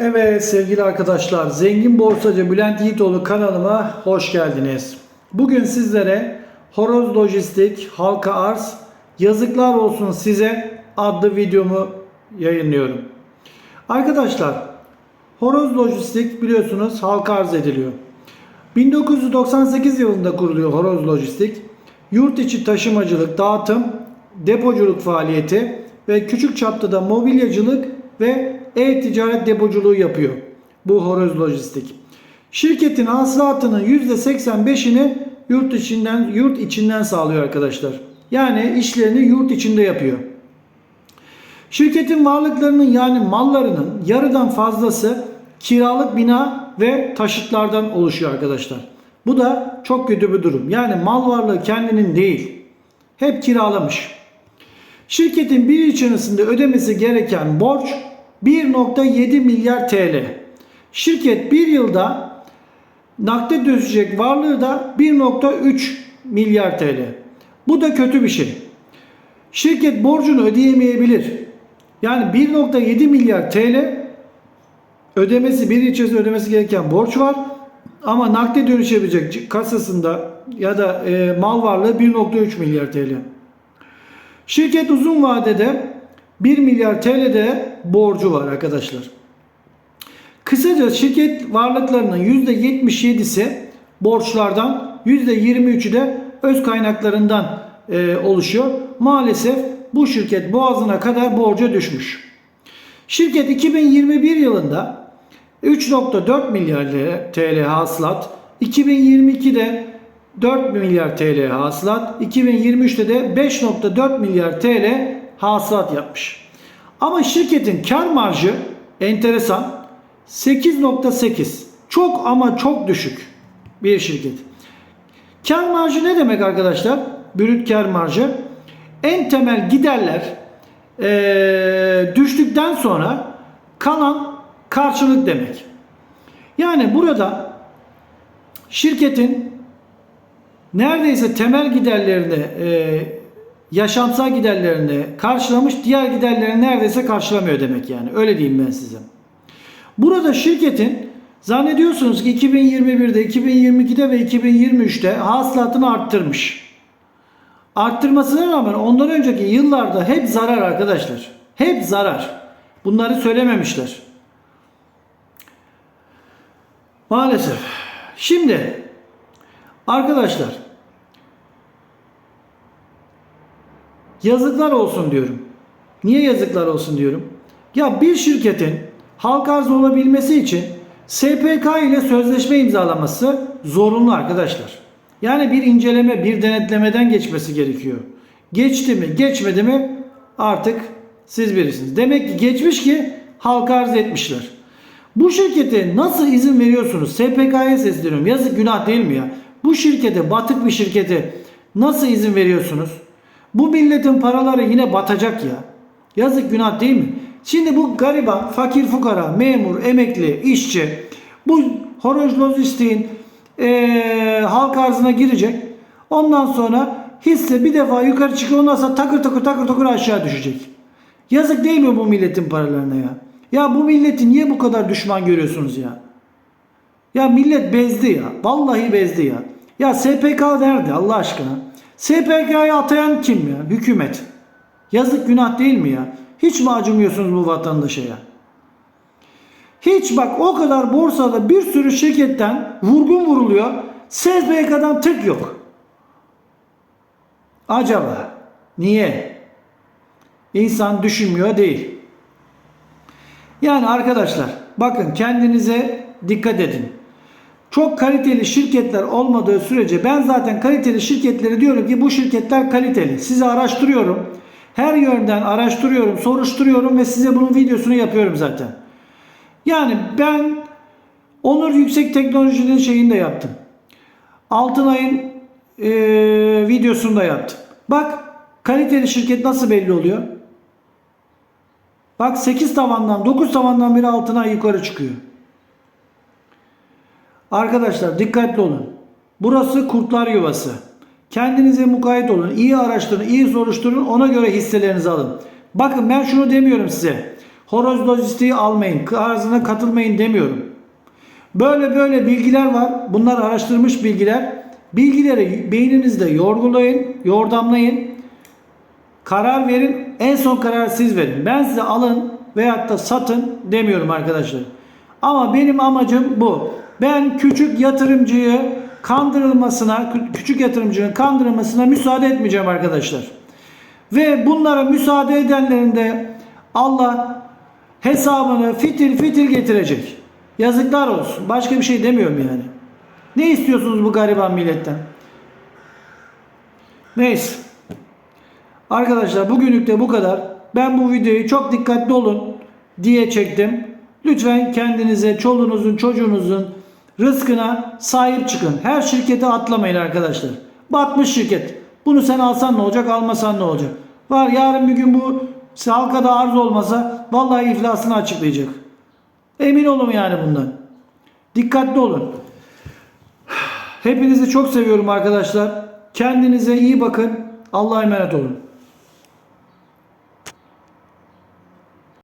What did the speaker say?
Evet sevgili arkadaşlar, Zengin Borsacı Bülent Yiğitoğlu kanalıma hoş geldiniz. Bugün sizlere Horoz Lojistik Halka Arz Yazıklar Olsun Size adlı videomu yayınlıyorum. Arkadaşlar, Horoz Lojistik biliyorsunuz halka arz ediliyor. 1998 yılında kuruluyor Horoz Lojistik. Yurt içi taşımacılık, dağıtım, depoculuk faaliyeti ve küçük çapta da mobilyacılık ve e-ticaret depoculuğu yapıyor. Bu Horoz Lojistik. Şirketin hasılatının %85'ini yurt içinden yurt içinden sağlıyor arkadaşlar. Yani işlerini yurt içinde yapıyor. Şirketin varlıklarının yani mallarının yarıdan fazlası kiralık bina ve taşıtlardan oluşuyor arkadaşlar. Bu da çok kötü bir durum. Yani mal varlığı kendinin değil. Hep kiralamış. Şirketin bir içerisinde ödemesi gereken borç 1.7 milyar TL. Şirket bir yılda nakde döşecek varlığı da 1.3 milyar TL. Bu da kötü bir şey. Şirket borcunu ödeyemeyebilir. Yani 1.7 milyar TL ödemesi bir yıl içerisinde ödemesi gereken borç var. Ama nakde dönüşebilecek kasasında ya da e, mal varlığı 1.3 milyar TL. Şirket uzun vadede 1 milyar TL'de borcu var arkadaşlar. Kısaca şirket varlıklarının %77'si borçlardan, %23'ü de öz kaynaklarından e, oluşuyor. Maalesef bu şirket boğazına kadar borca düşmüş. Şirket 2021 yılında 3.4 milyar TL hasılat, 2022'de 4 milyar TL hasılat, 2023'te de 5.4 milyar TL hasılat yapmış. Ama şirketin kar marjı enteresan 8.8. Çok ama çok düşük bir şirket. Kar marjı ne demek arkadaşlar? Brüt kar marjı. En temel giderler ee, düştükten sonra kalan karşılık demek. Yani burada şirketin neredeyse temel giderlerini e, yaşamsal giderlerini karşılamış diğer giderlerini neredeyse karşılamıyor demek yani. Öyle diyeyim ben size. Burada şirketin zannediyorsunuz ki 2021'de, 2022'de ve 2023'te hasılatını arttırmış. Arttırmasına rağmen ondan önceki yıllarda hep zarar arkadaşlar. Hep zarar. Bunları söylememişler. Maalesef. Şimdi arkadaşlar yazıklar olsun diyorum. Niye yazıklar olsun diyorum? Ya bir şirketin halka arz olabilmesi için SPK ile sözleşme imzalaması zorunlu arkadaşlar. Yani bir inceleme, bir denetlemeden geçmesi gerekiyor. Geçti mi, geçmedi mi artık siz bilirsiniz. Demek ki geçmiş ki halka arz etmişler. Bu şirkete nasıl izin veriyorsunuz? SPK'ya sesleniyorum. Yazık günah değil mi ya? Bu şirkete, batık bir şirkete nasıl izin veriyorsunuz? Bu milletin paraları yine batacak ya. Yazık günah değil mi? Şimdi bu gariban, fakir fukara, memur, emekli, işçi bu horoz lojistiğin ee, halk arzına girecek. Ondan sonra hisse bir defa yukarı çıkıyor ondan sonra takır takır takır takır aşağı düşecek. Yazık değil mi bu milletin paralarına ya? Ya bu milleti niye bu kadar düşman görüyorsunuz ya? Ya millet bezdi ya. Vallahi bezdi ya. Ya SPK nerede Allah aşkına? SPK'yı atayan kim ya? Hükümet. Yazık günah değil mi ya? Hiç mi acımıyorsunuz bu vatandaşa ya? Hiç bak o kadar borsada bir sürü şirketten vurgun vuruluyor. SPK'dan tık yok. Acaba niye? İnsan düşünmüyor değil. Yani arkadaşlar bakın kendinize dikkat edin. Çok kaliteli şirketler olmadığı sürece ben zaten kaliteli şirketleri diyorum ki bu şirketler kaliteli. Sizi araştırıyorum. Her yönden araştırıyorum, soruşturuyorum ve size bunun videosunu yapıyorum zaten. Yani ben Onur Yüksek Teknoloji'nin şeyini de yaptım. Altınay'ın e, videosunu da yaptım. Bak kaliteli şirket nasıl belli oluyor? Bak 8 tavandan 9 tavandan biri Altınay yukarı çıkıyor. Arkadaşlar dikkatli olun. Burası kurtlar yuvası. Kendinize mukayyet olun. İyi araştırın, iyi soruşturun. Ona göre hisselerinizi alın. Bakın ben şunu demiyorum size. Horoz lojistiği almayın. Ağzına katılmayın demiyorum. Böyle böyle bilgiler var. Bunlar araştırmış bilgiler. Bilgileri beyninizde yorgulayın, yordamlayın. Karar verin. En son kararı siz verin. Ben size alın veyahut da satın demiyorum arkadaşlar. Ama benim amacım bu. Ben küçük yatırımcıyı kandırılmasına, kü- küçük yatırımcının kandırılmasına müsaade etmeyeceğim arkadaşlar. Ve bunlara müsaade edenlerin de Allah hesabını fitil fitil getirecek. Yazıklar olsun. Başka bir şey demiyorum yani. Ne istiyorsunuz bu gariban milletten? Neyse. Arkadaşlar bugünlük de bu kadar. Ben bu videoyu çok dikkatli olun diye çektim. Lütfen kendinize, çoluğunuzun, çocuğunuzun rızkına sahip çıkın. Her şirkete atlamayın arkadaşlar. Batmış şirket. Bunu sen alsan ne olacak, almasan ne olacak? Var yarın bir gün bu halkada arz olmasa vallahi iflasını açıklayacak. Emin olun yani bundan. Dikkatli olun. Hepinizi çok seviyorum arkadaşlar. Kendinize iyi bakın. Allah'a emanet olun.